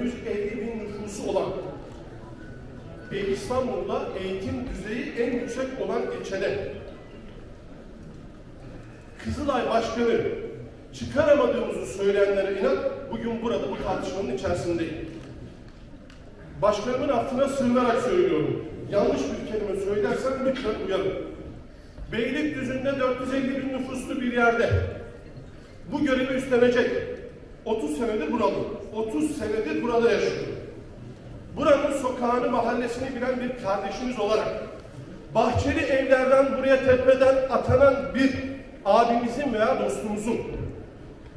450 bin nüfusu olan ve İstanbul'da eğitim düzeyi en yüksek olan ilçede Kızılay Başkanı çıkaramadığımızı söyleyenlere inan bugün burada bu tartışmanın içerisindeyim. Başkanımın affına sığınarak söylüyorum. Yanlış bir kelime söylersem lütfen uyarın. Beylikdüzü'nde 450 bin nüfuslu bir yerde bu görevi üstlenecek. 30 senedir buralı. 30 senedir burada yaşıyor. Buranın sokağını, mahallesini bilen bir kardeşiniz olarak bahçeli evlerden buraya tepeden atanan bir abimizin veya dostumuzun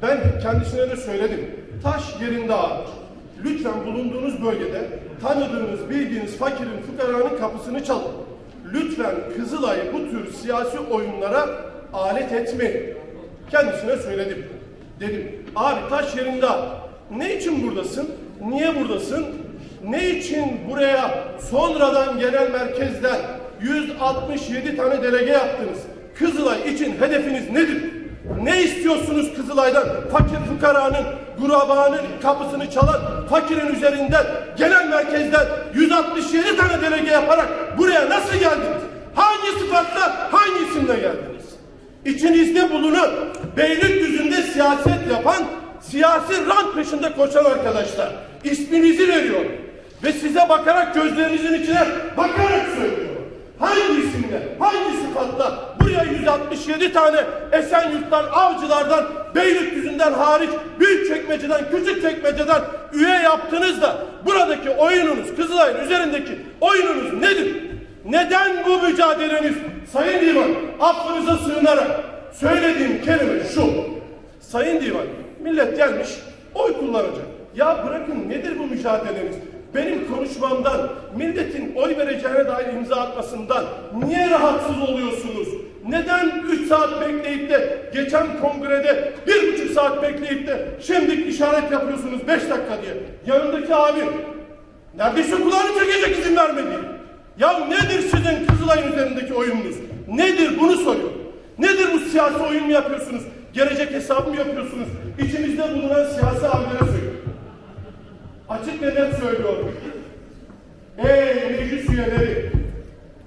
ben kendisine de söyledim. Taş yerinde ağır. Lütfen bulunduğunuz bölgede tanıdığınız, bildiğiniz fakirin, fukaranın kapısını çalın. Lütfen Kızılay'ı bu tür siyasi oyunlara alet etmeyin. Kendisine söyledim. Dedim, abi taş yerinde ağır. Ne için buradasın? Niye buradasın? Ne için buraya sonradan genel merkezden 167 tane delege yaptınız? Kızılay için hedefiniz nedir? Ne istiyorsunuz Kızılay'dan? Fakir fukaranın, gurabanın kapısını çalan fakirin üzerinden genel merkezden 167 tane delege yaparak buraya nasıl geldiniz? Hangi sıfatla, hangi isimle geldiniz? İçinizde bulunan Beylikdüzü'nde siyaset yapan, siyasi rant peşinde koşan arkadaşlar. isminizi veriyorum. Ve size bakarak gözlerinizin içine bakarak söylüyorum. Hangi isimle, hangi sıfatla buraya 167 tane Esenyurt'tan, Avcılar'dan, Beylikdüzü'nden hariç Büyükçekmece'den, Küçükçekmece'den üye yaptınız da buradaki oyununuz, Kızılay'ın üzerindeki oyununuz nedir? Neden bu mücadeleniz? Sayın Divan, affınıza sığınarak söylediğim kelime şu. Sayın Divan, millet gelmiş oy kullanacak. Ya bırakın nedir bu mücadeleniz? Benim konuşmamdan, milletin oy vereceğine dair imza atmasından niye rahatsız oluyorsunuz? Neden 3 saat bekleyip de geçen kongrede bir buçuk saat bekleyip de şimdi işaret yapıyorsunuz 5 dakika diye? Yanındaki abim neredeyse kulağını çekecek izin vermedi. Ya nedir sizin Kızılay'ın üzerindeki oyununuz? Nedir bunu soruyorum. Nedir bu siyasi oyun mu yapıyorsunuz? Gelecek hesabı mı yapıyorsunuz? İçimizde bulunan siyasi abilere söylüyorum. Açık ve net söylüyorum. Ey meclis üyeleri,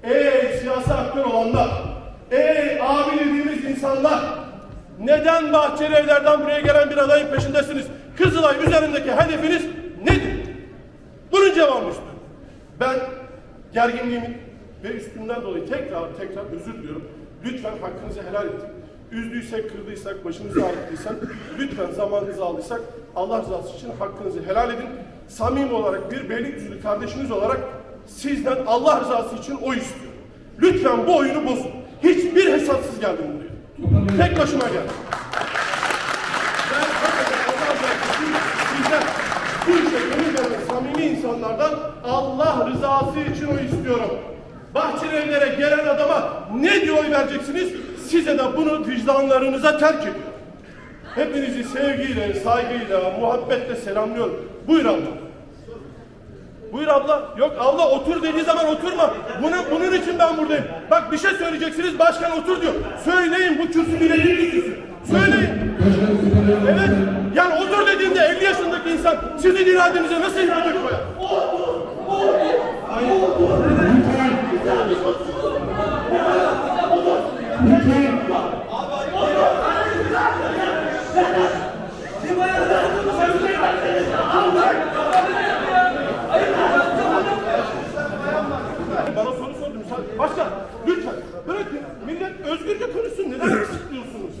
ey siyasi aktör olanlar, ey abi dediğimiz insanlar, neden Bahçeli Evler'den buraya gelen bir adayın peşindesiniz? Kızılay üzerindeki hedefiniz nedir? Bunun cevabını istiyorum. Ben gerginliğimin ve üstünden dolayı tekrar tekrar özür diliyorum. Lütfen hakkınızı helal edin. Üzdüysek, kırdıysak, başınızı ağrıttıysak, lütfen zamanınızı aldıysak Allah rızası için hakkınızı helal edin. Samimi olarak bir Beylikdüzülü kardeşiniz olarak sizden Allah rızası için oy istiyorum. Lütfen bu oyunu bozun. Hiçbir hesapsız geldim buraya. Tek başıma geldim. Ben hakikaten Allah rızası için sizden bu işe gönül veren samimi insanlardan Allah rızası için oy istiyorum. Bahçeli evlere gelen adama ne diye oy vereceksiniz? Size de bunu vicdanlarınıza terk ediyorum. Hepinizi sevgiyle, saygıyla, muhabbetle selamlıyorum. Buyur abla. Buyur abla. Yok abla otur dediği zaman oturma. Bunun, bunun için ben buradayım. Bak bir şey söyleyeceksiniz başkan otur diyor. Söyleyin bu kürsü milletin kürsüsü. Söyleyin. Evet. Yani otur dediğinde 50 yaşındaki insan sizin iradenize nasıl hizmet koyar? Bana soru sordun. Sen- Başkan lütfen bırakın. Millet özgürce konuşsun. Neden kısıtlıyorsunuz?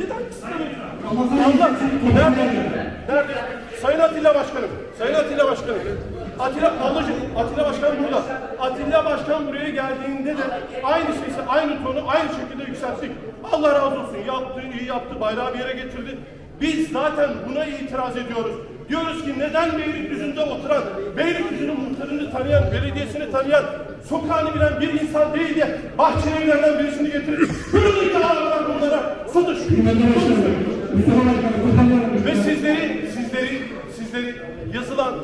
Neden kısıtlıyorsunuz? Allah nerede? Nerede? Sayın Atilla Başkanım. Sayın Atilla Başkanım. Atilla ablacığım, Atilla Başkan burada. Atilla Başkan buraya geldiğinde de aynı sesi, aynı tonu aynı şekilde yükselttik. Allah razı olsun. Yaptı, iyi yaptı. Bayrağı bir yere getirdi. Biz zaten buna itiraz ediyoruz. Diyoruz ki neden Beylikdüzü'nde oturan, Beylikdüzü'nün muhtarını tanıyan, belediyesini tanıyan, sokağını bilen bir insan değil de Bahçelievlerden birisini getirip kırılık dağlarından bunlara sonuç. Ve sizleri, sizleri, sizleri yazılan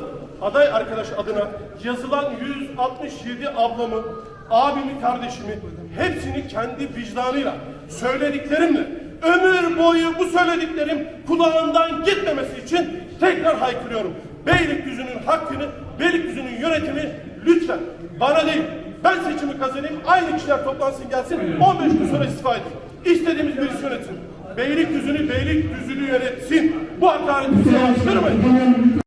aday arkadaş adına yazılan 167 ablamı, abimi, kardeşimi hepsini kendi vicdanıyla söylediklerimle ömür boyu bu söylediklerim kulağından gitmemesi için tekrar haykırıyorum. Beylikdüzü'nün hakkını, Beylikdüzü'nün yönetimini lütfen bana değil, ben seçimi kazanayım, aynı kişiler toplansın gelsin, 15 gün sonra istifa edin. İstediğimiz birisi yönetsin. Beylikdüzü'nü Beylikdüzü'nü yönetsin. Bu hakareti bize yaptırmayın.